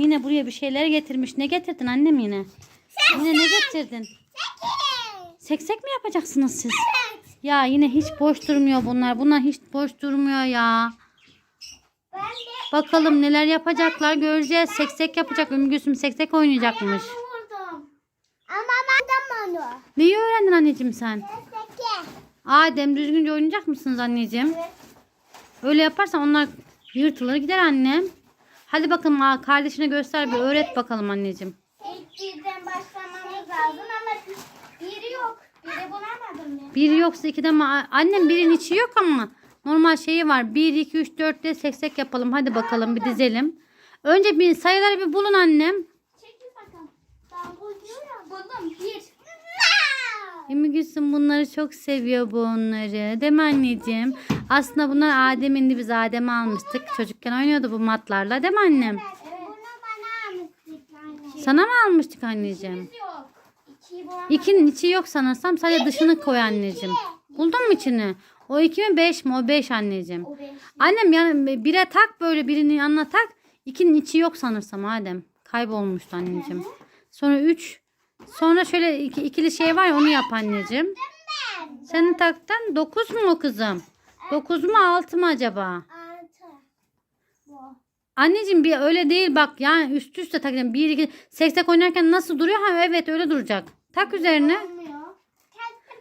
Yine buraya bir şeyler getirmiş. Ne getirdin annem yine? Yine ne getirdin? Seksek mi yapacaksınız siz? Ya yine hiç boş durmuyor bunlar. Bunlar hiç boş durmuyor ya. Ben de Bakalım neler yapacaklar göreceğiz. Seksek yapacak. Ümmü Gülsüm seksek oynayacakmış. Ama ben de onu. Neyi öğrendin anneciğim sen? Peki. Adem düzgünce oynayacak mısınız anneciğim? Evet. Öyle yaparsan onlar yırtılır gider annem. Hadi bakalım aa, kardeşine göster bir öğret bakalım anneciğim. İlk birden başlamamız lazım ama biri yok. Biri bulamadım ben. Bir yoksa ikiden mi? Annem birin içi yok ama normal şeyi var. 1, 2, 3, 4 diye seksek yapalım. Hadi bakalım bir dizelim. Önce bir sayıları bir bulun annem. Çekil bakalım. Ben buluyorum. Buldum. Bir. Ümmü Gülsüm bunları çok seviyor bu onları. Değil mi anneciğim? Aslında bunlar Adem'indi biz Adem'i almıştık. Çocukken oynuyordu bu matlarla. Değil mi annem? Bunu bana almıştık anne. Sana mı almıştık anneciğim? Yok. İkiyi. İkinin içi yok sanırsam. Sadece dışını koy anneciğim. Buldun mu içini? O iki mi beş mi? O beş anneciğim. O beş. Annem yani bire tak böyle birinin yanına tak. İkinin içi yok sanırsam Adem. Kaybolmuştu anneciğim. Sonra üç. Sonra şöyle iki, ikili şey var ya onu yap anneciğim. Senin taktan dokuz mu o kızım? Dokuz mu altı mı acaba? Anneciğim bir öyle değil bak yani üst üste tak. Bir iki seksek oynarken nasıl duruyor? Ha evet öyle duracak. Tak üzerine.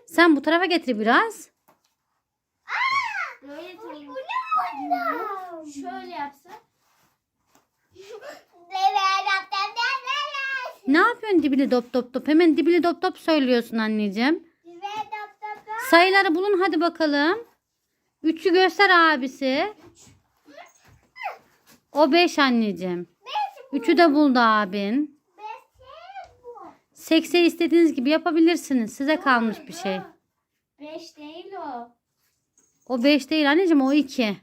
Sen bu tarafa getir biraz. Böyle Bu, bu ne oldu? Şöyle yapsak. Ne yapıyorsun dibili dop dop dop? Hemen dibili dop dop söylüyorsun anneciğim. Sayıları bulun hadi bakalım. Üçü göster abisi. O beş anneciğim. Üçü de buldu abin. Sekse istediğiniz gibi yapabilirsiniz. Size kalmış bir şey. Beş değil o. O beş değil anneciğim o iki.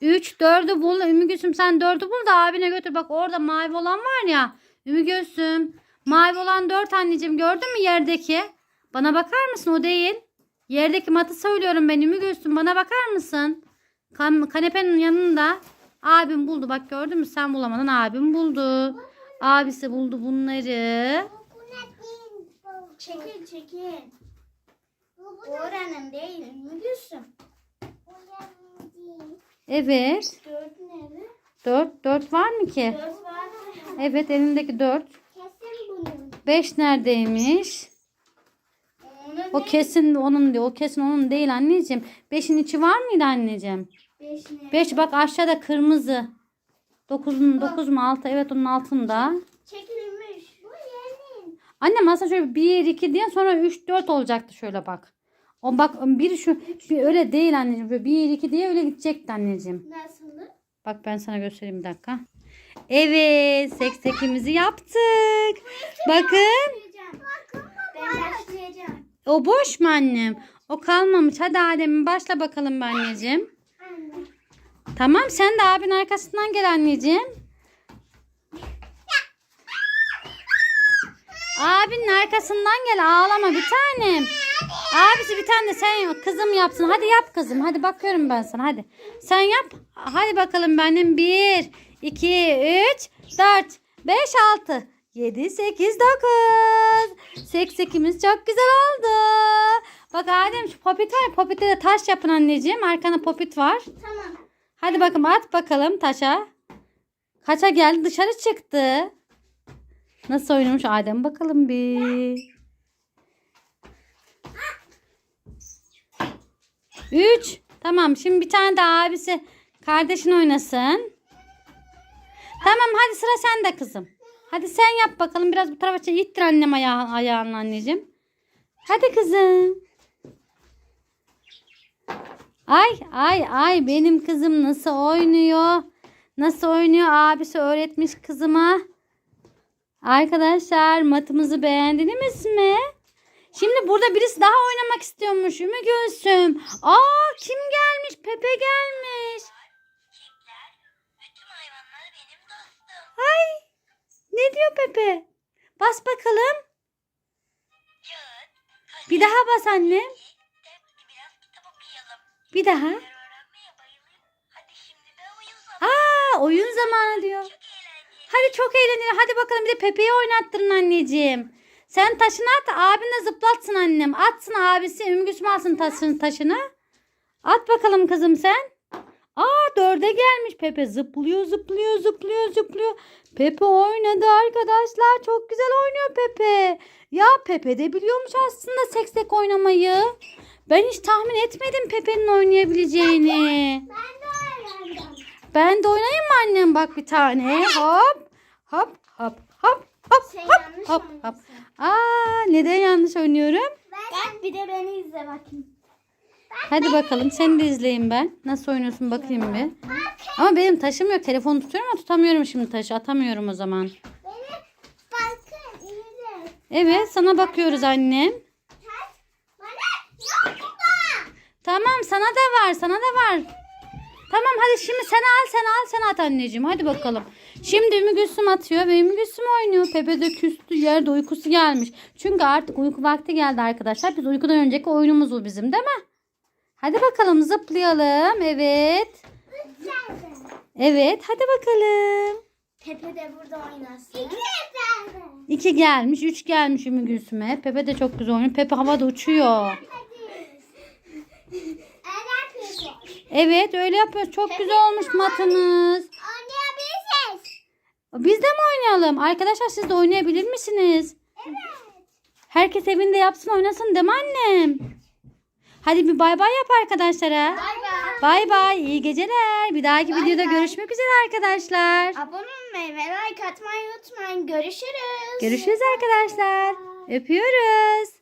Üç dördü bul. Ümmü Gülsüm sen dördü bul da abine götür. Bak orada mavi olan var ya. Ümmü Gülsüm. Mavi olan dört anneciğim gördün mü yerdeki? Bana bakar mısın o değil. Yerdeki matı söylüyorum ben Ümmü Gülsüm bana bakar mısın? Kan kanepenin yanında abim buldu bak gördün mü sen bulamadın abim buldu. Abisi buldu bunları. Çekil çekil. Bu oranın değil Ümmü Gülsüm. Evet. Gördün evet. 4. 4 var mı ki? 4 var mı? Evet elindeki 4. Kesin bunun. 5 neredeymiş? O kesin onun diyor. O kesin onun değil anneciğim. 5'in içi var mıydı anneciğim? 5 5 bak aşağıda kırmızı. 9'un 9 mu 6? Evet onun altında. Çekilmiş. Bu yeni. Annem aslında şöyle 1 2 diye sonra 3 4 olacaktı şöyle bak. O bak bir şu, şu öyle değil anneciğim. Böyle 1 2 diye öyle gidecekti anneciğim. Nasıl? Bak ben sana göstereyim bir dakika. Evet seksekimizi yaptık. Bakın. Ben başlayacağım. O boş mu annem? O kalmamış. Hadi Adem'in başla bakalım be anneciğim. Anne. Tamam sen de abin arkasından gel anneciğim. Abinin arkasından gel ağlama bir tanem. Abisi bir tane de sen kızım yapsın. Hadi yap kızım. Hadi bakıyorum ben sana hadi. Sen yap. Hadi bakalım benim. 1, 2, 3, 4, 5, 6, 7, 8, 9. Seksekimiz çok güzel oldu. Bak Adem şu popit var popite de taş yapın anneciğim. Arkana popit var. Tamam. Hadi bakalım at bakalım taşa. Kaça geldi dışarı çıktı. Nasıl oynamış Adem bakalım bir. Üç. Tamam şimdi bir tane de abisi kardeşin oynasın. Tamam hadi sıra sende kızım. Hadi sen yap bakalım biraz bu tarafa çek. ittir annem ayağı, ayağını anneciğim. Hadi kızım. Ay ay ay benim kızım nasıl oynuyor? Nasıl oynuyor? Abisi öğretmiş kızıma. Arkadaşlar matımızı beğendiniz mi? Şimdi burada birisi daha oynamak istiyormuş. Ümmü Gülsüm. Aa kim gelmiş? Pepe gelmiş. Ay ne diyor Pepe? Bas bakalım. Bir daha bas annem. Bir daha. Aa oyun zamanı diyor. Hadi çok eğleniyor. Hadi bakalım bir de Pepe'yi oynattırın anneciğim. Sen taşını at abin de zıplatsın annem. Atsın abisi Ümmü alsın taşını, taşını. At bakalım kızım sen. Aa dörde gelmiş Pepe zıplıyor zıplıyor zıplıyor zıplıyor. Pepe oynadı arkadaşlar. Çok güzel oynuyor Pepe. Ya Pepe de biliyormuş aslında seksek oynamayı. Ben hiç tahmin etmedim Pepe'nin oynayabileceğini. Ben de öğrendim. Ben de oynayayım mı annem bak bir tane. Hop hop hop hop hop Sen hop hop hop. Aa neden yanlış oynuyorum? Bak bir de beni izle bakayım. Hadi bakalım seni de izleyeyim ben. Nasıl oynuyorsun bakayım bir. Ama benim taşım yok. Telefonu tutuyorum ama tutamıyorum şimdi taşı. Atamıyorum o zaman. Beni bakın izle. Evet sana bakıyoruz annem. Tamam sana da var sana da var. Tamam hadi şimdi sen al sen al sen at anneciğim. Hadi bakalım. Şimdi Ümmü Gülsüm atıyor ve Ümmü Gülsüm oynuyor. Pepe de küstü yerde uykusu gelmiş. Çünkü artık uyku vakti geldi arkadaşlar. Biz uykudan önceki oyunumuz bu bizim değil mi? Hadi bakalım zıplayalım. Evet. Geldi. Evet hadi bakalım. Pepe de burada oynasın. İki geldi. İki gelmiş, üç gelmiş Ümmü Gülsüm'e. Pepe de çok güzel oynuyor. Pepe havada uçuyor. Evet öyle yapıyoruz. Çok güzel olmuş matınız. Biz de mi oynayalım? Arkadaşlar siz de oynayabilir misiniz? Evet. Herkes evinde yapsın oynasın değil mi annem? Hadi bir bay bay yap arkadaşlara. Bay bay. Bay bay iyi geceler. Bir dahaki Bay videoda bay. görüşmek üzere arkadaşlar. Abone olmayı ve like atmayı unutmayın. Görüşürüz. Görüşürüz arkadaşlar. Öpüyoruz.